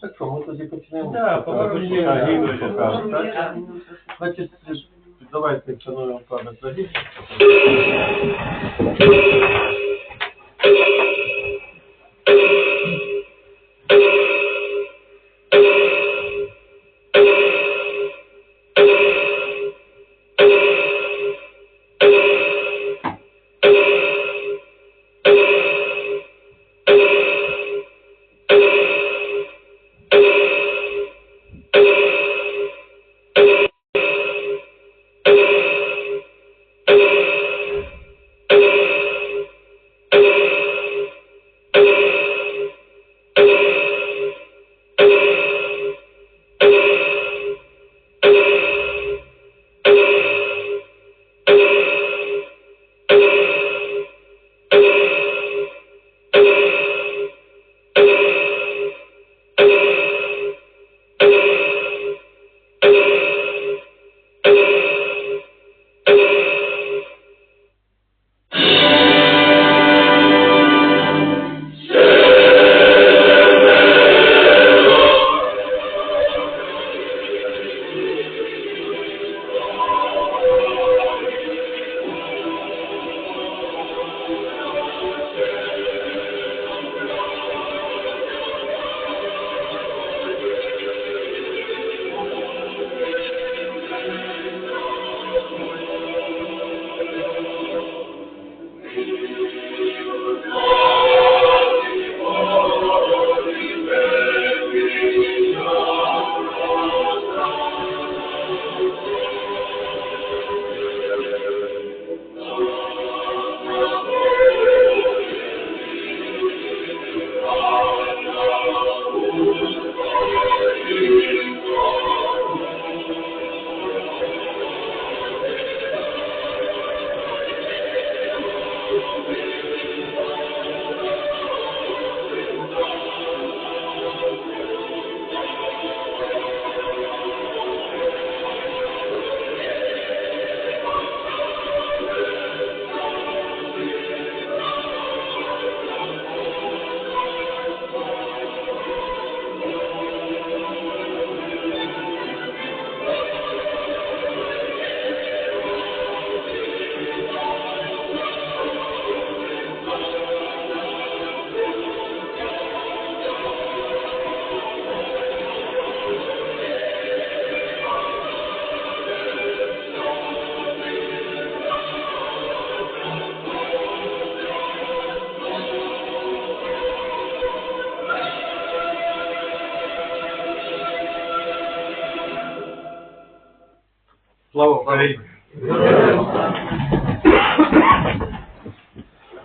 Так що, ми тоді почнемо. Гімн Да. покажете, так? Значить, давайте встановимо пам'ять на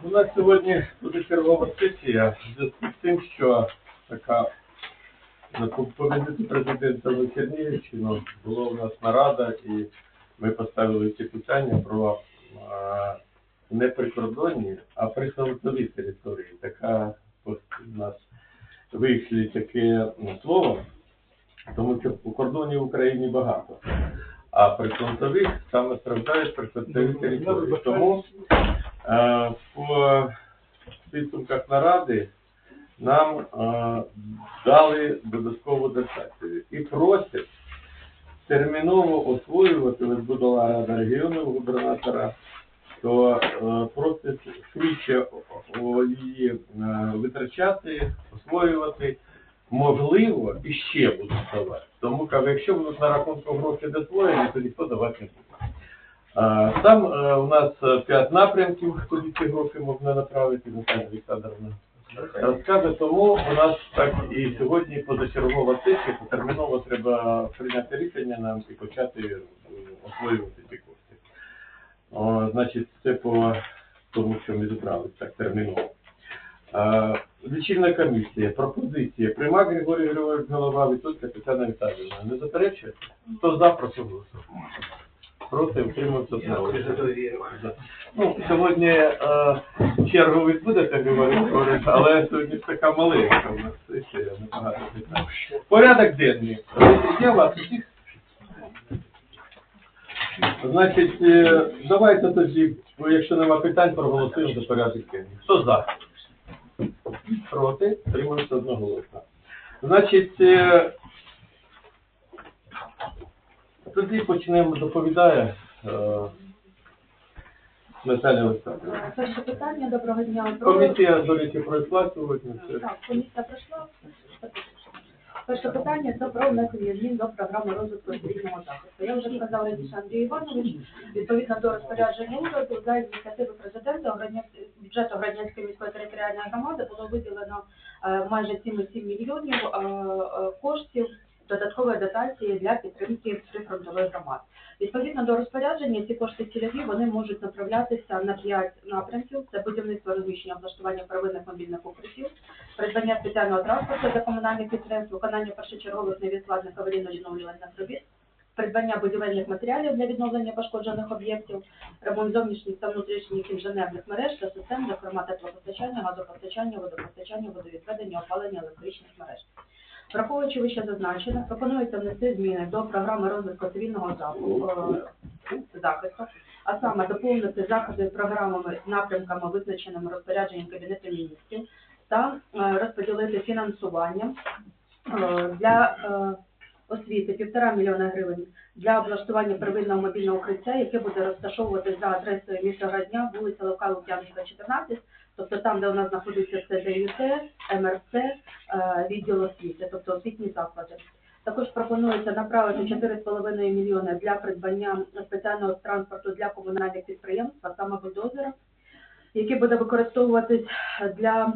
У нас сьогодні буде чергова сесія в зв'язку з тим, що така на по візиту президента в Чернігівщину була у нас нарада, і ми поставили ці питання про а, не прикордонні, а прифронтові території. Така ось у нас вийшли таке ну, слово, тому що у кордоні в Україні багато. А прифронтових саме страждають прифронтові території. Тому е, в підсумках наради нам е, дали додаткову дотацію і просять терміново освоювати, була рада регіону губернатора, то е, просять швидше її е, витрачати, освоювати. Можливо, і ще будуть давати. Тому каже, якщо будуть на рахунку гроші дозволені, то ніхто давати не буде. Там е, у нас е, п'ять напрямків, куди ці гроші можна направити, Наталя Олександровна розкаже. Тому у нас так і сьогодні позачергова сесія, терміново треба прийняти рішення нам і почати е, освоювати ці кошти. Значить, це по тому, що ми зібрались так терміново. Лічильна комісія, пропозиція. Примак Григорій Григорович голова, Вітулька Тетяна Віталіївна. Не заперечуєте? Хто за, прошу голосувати. Проти утримався знову. Ну, сьогодні е, чергу відбудете, Григорович, але сьогодні ж така маленька у нас сесія, небагато питань. Порядок денний. Є у вас усіх? Значить, е, давайте тоді, якщо нема питань, проголосуємо за порядок денний. Хто за? Проти? Тримався одноголосно. Значить, е, тоді почнемо доповідає е, Наталя Олександрівна. Перше питання, доброго дня. Комісія, до речі, пройшла сьогодні. Так, комісія пройшла. Перше питання це про внесення змін до програми розвитку цивільного захисту. Я вже сказала Ілюша Андрій Іванович, відповідно до розпорядження уряду за ініціативи президента бюджету Градянської міської територіальної громади було виділено е, майже 7,7 мільйонів е, е, коштів додаткової дотації для підтримки прифронтових громад. Відповідно до розпорядження, ці кошти цільові вони можуть направлятися на 5 напрямків. Це будівництво розміщення облаштування первинних мобільних укриттів, придбання спеціального транспорту для комунальних підприємств, виконання першочергових невідкладних аварійно-відновлювальних робіт, придбання будівельних матеріалів для відновлення пошкоджених об'єктів, ремонт зовнішніх та внутрішніх інженерних мереж та систем, зокрема теплопостачання, газопостачання, водопостачання, водовідведення, опалення електричних мереж. Враховуючи вище зазначене, пропонується внести зміни до програми розвитку цивільного захисту, е, захисту, а саме доповнити заходи програмами напрямками, визначеними розпорядженням Кабінету міністрів, та е, розподілити фінансування е, для освіти півтора мільйона гривень для облаштування первинного мобільного укриття, яке буде розташовуватись за адресою міста Градня, вулиця Лука Лук'янська, 14, тобто там, де у нас знаходиться ЦДЮТ, МРЦ, е, відділ освіти, тобто освітні заклади. Також пропонується направити 4,5 мільйони для придбання спеціального транспорту для комунальних підприємств, а саме бульдозера, який буде використовуватись для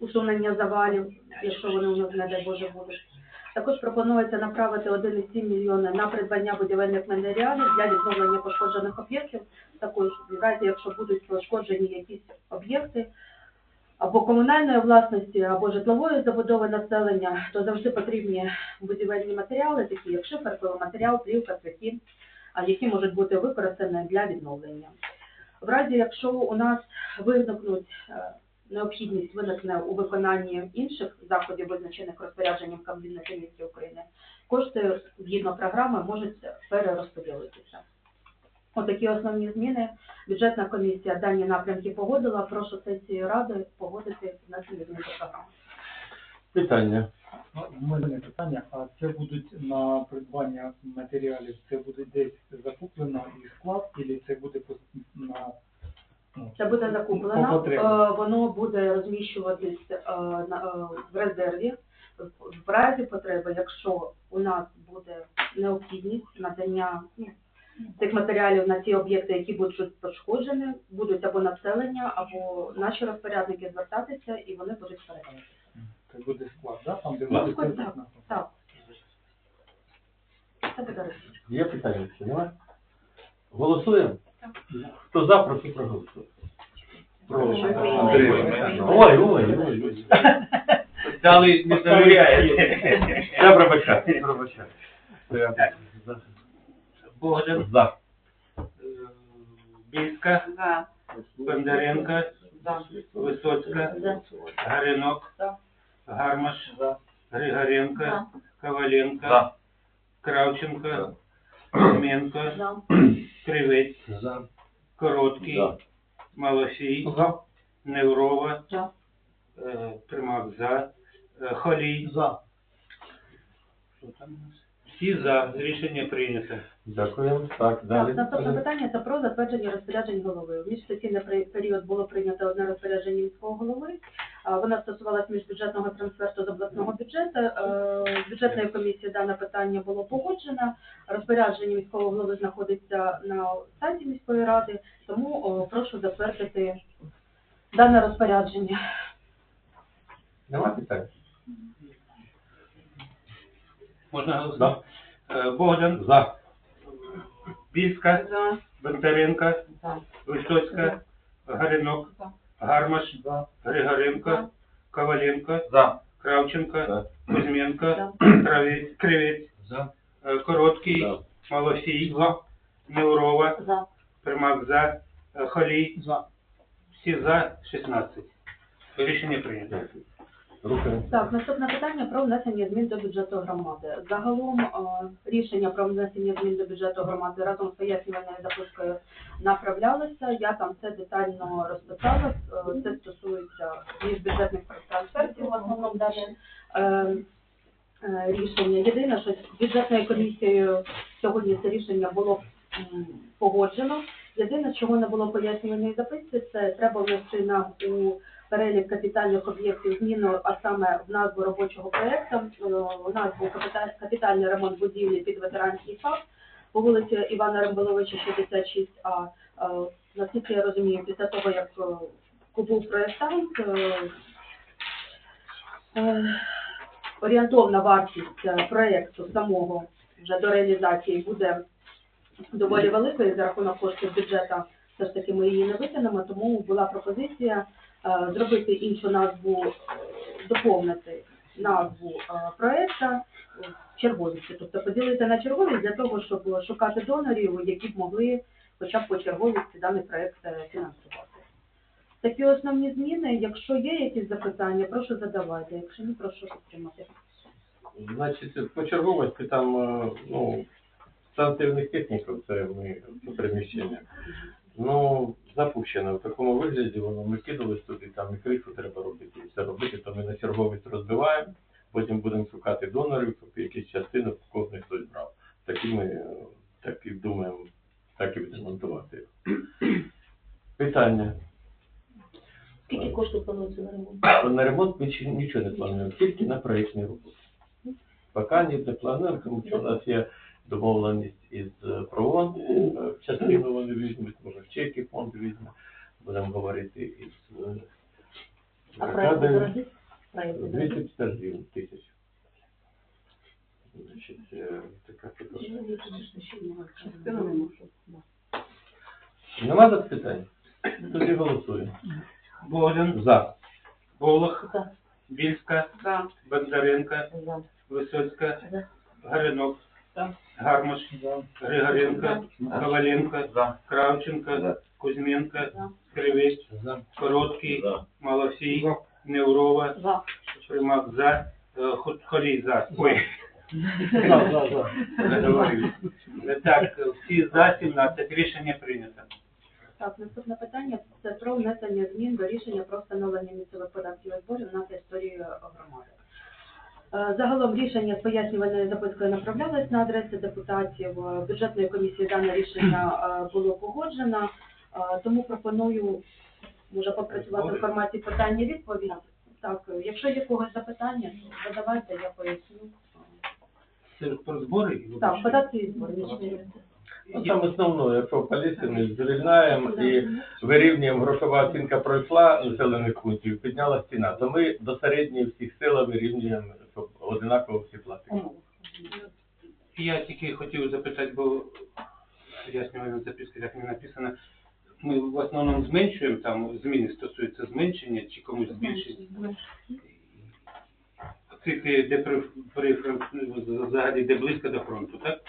усунення завалів, якщо вони у нас, не дай Боже, будуть. Також пропонується направити 1,7 мільйони на придбання будівельних матеріалів для відновлення пошкоджених об'єктів. Також в разі, якщо будуть пошкоджені якісь об'єкти або комунальної власності, або житлової забудови населення, то завжди потрібні будівельні матеріали, такі як шифер, пиломатеріал, плівка, цвяхи, які можуть бути використані для відновлення. В разі, якщо у нас виникнуть е, необхідність виникне у виконанні інших заходів, визначених розпорядженням Кабінету міністрів України, кошти згідно програми можуть перерозподілитися. Отакі основні зміни. Бюджетна комісія дані напрямки погодила. Прошу сесію ради погодити внесення змін до програми. питання. Ну, У мене питання, а це будуть на придбання матеріалів, це буде десь закуплено і склад, або це буде по- на Це буде по закуплено, потребі? е, воно буде розміщуватись е, на- е, в резерві. В- разі потреби, якщо у нас буде необхідність надання ну, цих матеріалів на ті об'єкти, які будуть щось пошкоджені, будуть або населення, або наші розпорядники звертатися, і вони будуть передані. Це буде склад, да? Там, де Так. буде Так, це- так, так. Це буде розміщено. Є питання чи немає? Голосуємо? Хто за, прошу. Проголосувати. Прошу. Андрій Ой, ой, ой, ой. Дали не довіряє. Я пробачаю, пробачаю. Богдан, За. е, Більська, Бондаренко, Висоцька, Гаринок, Гармаш, Григоренко, Коваленко, Кравченко, Кузьменко, За. Кривець, За. Короткий, За. Малофій, За. Неврова, За. е, Примак за, е, Холій. За. Що там у нас? Всі за. Рішення прийнято. Дякуємо. Так, Так, далі. наступне питання це про затвердження розпоряджень голови. В міжсесійний при- період було прийнято одне розпорядження міського голови. А, Воно стосувалося міжбюджетного трансферту з обласного бюджету. Е, З бюджетної комісії дане питання було погоджено. Розпорядження міського голови знаходиться на сайті міської ради, тому прошу затвердити дане розпорядження. Нема питань? Можна голосувати? Е, Богдан, За. Більська, За. Бондаренко, За. Висоцька, Гаринок, За. Гармаш, За. Григоренко, За. Коваленко, За. Кравченко, За. Кузьменко, За. Кравець- Кривець, За. е, Короткий, За. Малофій, Неурова, За. Примак за, е, Холій, За. всі за 16. Рішення прийнято. Рухаємо. Так, наступне питання про внесення змін до бюджету громади. Загалом е, рішення про внесення змін до бюджету громади разом з пояснювальною запискою направлялося. Я там це детально розписала. Е, Це стосується міжбюджетних трансфертів в основному дане е, рішення. Єдине, що бюджетною комісією сьогодні це рішення було погоджено. Єдине, чого не було пояснювальної записки, це треба внести нам у перелік капітальних об'єктів зміну, а саме в назву робочого проєкту. Е, У нас був капіта- капітальний ремонт будівлі під ветеранський ФАП по вулиці Івана Ремболовича, 66А. Е, Наскільки я розумію, після того, як е, був проєктант, орієнтовна вартість проєкту самого вже до реалізації буде доволі великою за рахунок коштів бюджету. Все ж таки ми її не витягнемо, тому була пропозиція зробити іншу назву, е, доповнити назву е, проекту е, черговістю, тобто поділити на черговість для того, щоб шукати донорів, які б могли хоча б по черговісті даний проект е, фінансувати. Такі основні зміни. Якщо є якісь запитання, прошу задавати. Якщо ні, прошу підтримати. Значить, по черговості там, е, ну, станційних техніків, це ми по приміщеннях. Ну, запущено в такому вигляді, воно ми кидались туди, там і кришу треба робити, і все робити, то ми на черговість розбиваємо, потім будемо шукати донорів, щоб якісь частини кожен хтось брав. Такі ми, так і думаємо, так і будемо монтувати. Питання. Скільки коштів планується на ремонт? На ремонт ми ще нічого не плануємо, тільки на проєктні роботи. Поки ні, не плануємо, тому що у нас є домовленість із ПРООН, е, частину вони візьмуть, візьме, будемо говорити із е, А дороги? Проєкт дороги? 252 тисяч. Значить, е, така ситуація. Нема запитань? Тоді голосуємо. Богдан, За. Волох, За. Більська, Бондаренко, За. Висоцька, За. Гаринок, Гармаш, За. Григоренко, Коваленко, Кравченко, Кузьменко, Кривець, Короткий, Малофій, Неврова, За. Примак за, е, Холій за. Ой, За, за, за. заговорили. Так, всі за 17, рішення прийнято. Так, наступне питання це про внесення змін до рішення про встановлення місцевих податків і зборів на території громади. Е, Загалом рішення з пояснювальною запискою направлялось на адреси депутатів. Е, Бюджетної комісії дане рішення е, було погоджено, тому пропоную може попрацювати в форматі питання відповідь. Так, якщо є когось запитання, то задавайте, я поясню. Це про збори? Так, податки і збори. Ну, там основне, якщо поліцію ми звільняємо і вирівнюємо грошова оцінка пройшла населених пунктів, підняла ціна, то ми до середньої всіх сил вирівнюємо, щоб одинаково всі платили. Я тільки хотів запитати, бо пояснювальна записка, як не написано, ми в основному зменшуємо, там зміни стосуються зменшення чи комусь збільшення. Цифри, де при, при взагалі де близько до фронту, так?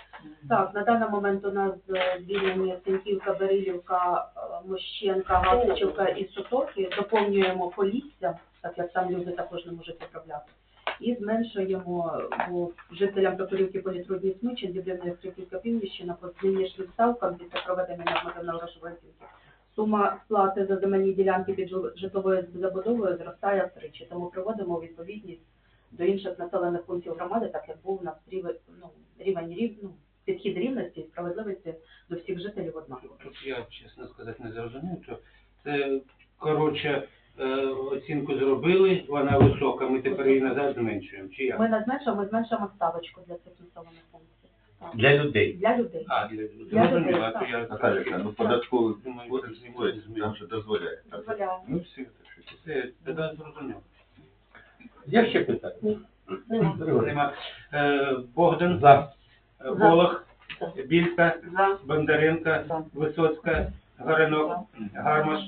Так, на даний момент у нас е, звільнені Сенківка, Берилівка, е, Мощенка, Гавричівка і Сотоки. Доповнюємо Полісся, так як там люди також не можуть потрапляти. І зменшуємо бо жителям Токарівки Політрудні Смичин, Дібрівної Скрипівка Півніщина по нинішнім ставкам після проведення нормативної грошової оцінки. Сума сплати за земельні ділянки під жил- житловою забудовою зростає втричі, тому приводимо у відповідність до інших населених пунктів громади, так як був у нас рівень, ну, рівень рів, ну, підхід рівності і справедливості до всіх жителів однаково. Тут я, чесно сказати, не зрозумів, то це, коротше, е, оцінку зробили, вона висока, ми тепер її назад зменшуємо, чи як? Ми не зменшуємо, ми зменшуємо ставочку для цих населених пунктів. Так. Для людей. Для людей. А, для, Для зрозуміло, людей, так. я... Наталія, ну податковий кодекс знімається, же дозволяє. Дозволяє. Ну все, так що. Це, тоді зрозуміло. Є ще питання? Григорій. Нема. Е, Богдан, За. Е, Волох. Білька, Бондаренко. Висоцька, Горинок, Гармаш,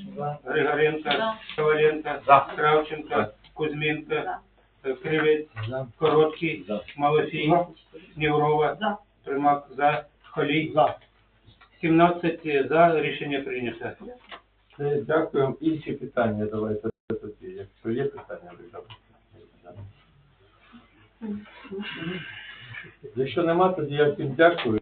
Григоренко. Коваленко, Кравченко, Кузьменко, е, Кривець, Короткий. Малофій, Неврова, За. Примак, за, Холій. За. 17 за, рішення прийнято. Все, Дякуємо. Інші питання давайте тоді. Якщо є питання, ви давайте. Якщо нема, тоді я всім дякую.